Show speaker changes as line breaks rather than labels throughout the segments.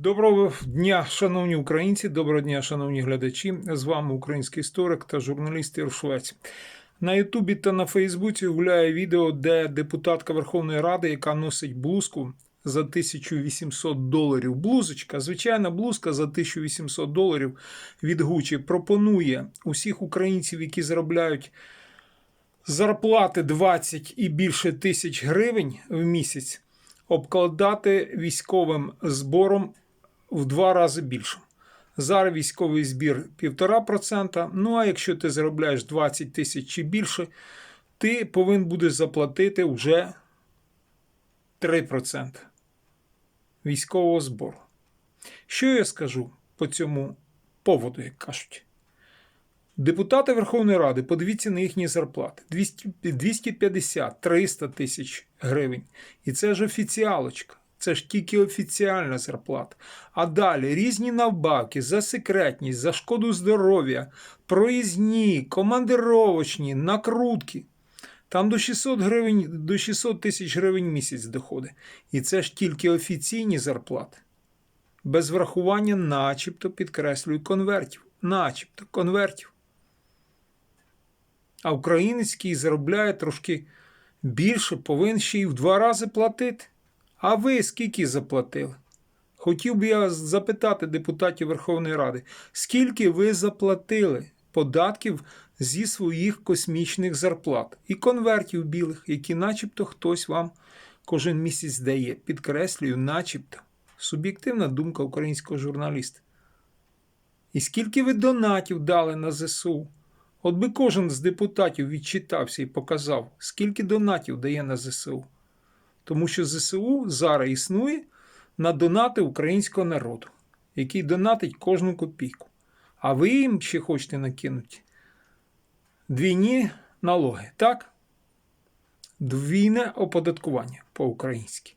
Доброго дня, шановні українці, доброго дня, шановні глядачі. З вами український історик та журналіст Ір Швець. На Ютубі та на Фейсбуці гуляє відео, де депутатка Верховної Ради, яка носить блузку за 1800 доларів. Блузочка, звичайна блузка за 1800 доларів від Гучі, пропонує усіх українців, які заробляють зарплати 20 і більше тисяч гривень в місяць, обкладати військовим збором в два рази більше. Зараз військовий збір 1,5%. Ну а якщо ти заробляєш 20 тисяч чи більше, ти повинен будеш заплатити вже 3% військового збору. Що я скажу по цьому поводу, як кажуть? Депутати Верховної Ради, подивіться на їхні зарплати: 250-300 тисяч гривень. І це ж офіціалочка. Це ж тільки офіціальна зарплата. А далі різні навбавки за секретність, за шкоду здоров'я, проїзні, командировочні, накрутки. Там до 600 гривень, до 600 тисяч гривень місяць доходить. І це ж тільки офіційні зарплати. Без врахування, начебто, підкреслюю, конвертів. Начебто конвертів. А українець, заробляє трошки більше, повинен ще й в два рази платити. А ви скільки заплатили? Хотів би я запитати депутатів Верховної Ради, скільки ви заплатили податків зі своїх космічних зарплат і конвертів білих, які начебто хтось вам кожен місяць дає. Підкреслюю, начебто. Суб'єктивна думка українського журналіста. І скільки ви донатів дали на ЗСУ? От би кожен з депутатів відчитався і показав, скільки донатів дає на ЗСУ. Тому що ЗСУ зараз існує на донати українського народу, який донатить кожну копійку. А ви їм ще хочете накинути двійні налоги, так? Двійне оподаткування по-українськи.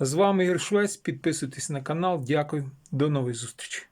З вами Ігор Швець. Підписуйтесь на канал. Дякую. До нової зустрічі.